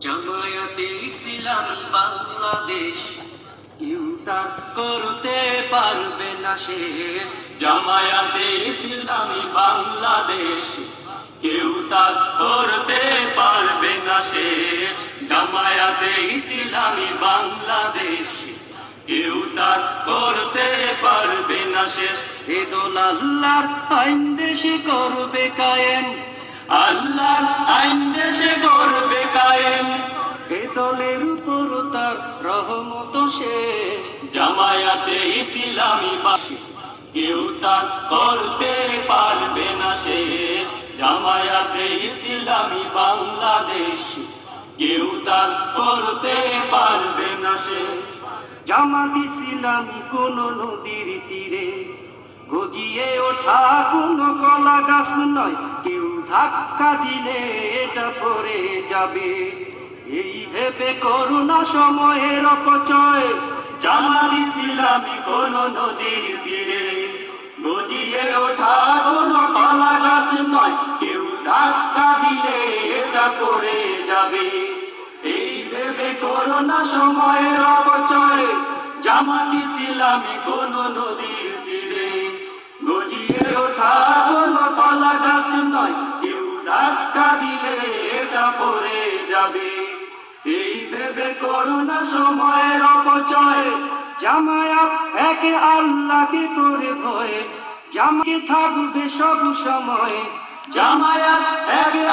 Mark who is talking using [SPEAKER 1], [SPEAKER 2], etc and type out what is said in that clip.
[SPEAKER 1] জামায়াতে ইসলাম বাংলাদেশ, কেউ তা করতে পারবে না শেষ।
[SPEAKER 2] জামায়াতে ইসলামী বাংলাদেশ, কেউ তা করতে পারবে না শেষ। জামায়াতে ইসলামী বাংলাদেশ, কেউ তা করতে পারবে না শেষ।
[SPEAKER 1] এ দোল আল্লাহর আইন দেশে করবে কায়েম।
[SPEAKER 2] আল্লাহর আইন দেশে করবে
[SPEAKER 1] রহমত শেষ
[SPEAKER 2] জামায়াতে ইসলামী বাসী। কেউ তা করতে পারবে না শেষ জামায়াতে ইসলামী বাংলাদেশ। কেউ তা করতে পারবে না শেষ
[SPEAKER 1] জামাত ইসলামী কোন নদীর তীরে। গজিয়ে ওঠা কোন কলা গাছ নয়, কেউ ধাক্কা দিলে এটা পড়ে যাবে। এই ভেবে করুণা সময়ের অপচয়।
[SPEAKER 2] জামাত ইসলামী কোন নদীর তীরে। গজিয়ে ওঠা কোন কলা গাছ নয়, কেউ ধাক্কা দিলে এটা পড়ে যাবে। এই ভেবে করোনা সময়ের অপচয় জামাত ইসলামী কোন নদীর তীরে। গজিয়ে ওঠা কোন কলা গাছ নয়, কেউ ধাক্কা দিলে এটা পড়ে যাবে। ভেবে করোনা সময়ের অপচয়।
[SPEAKER 1] জামায়াত একে আল্লাহকে করে ভয়ে। জামাকে থাকবে সব সময়?
[SPEAKER 2] জামায়াত এক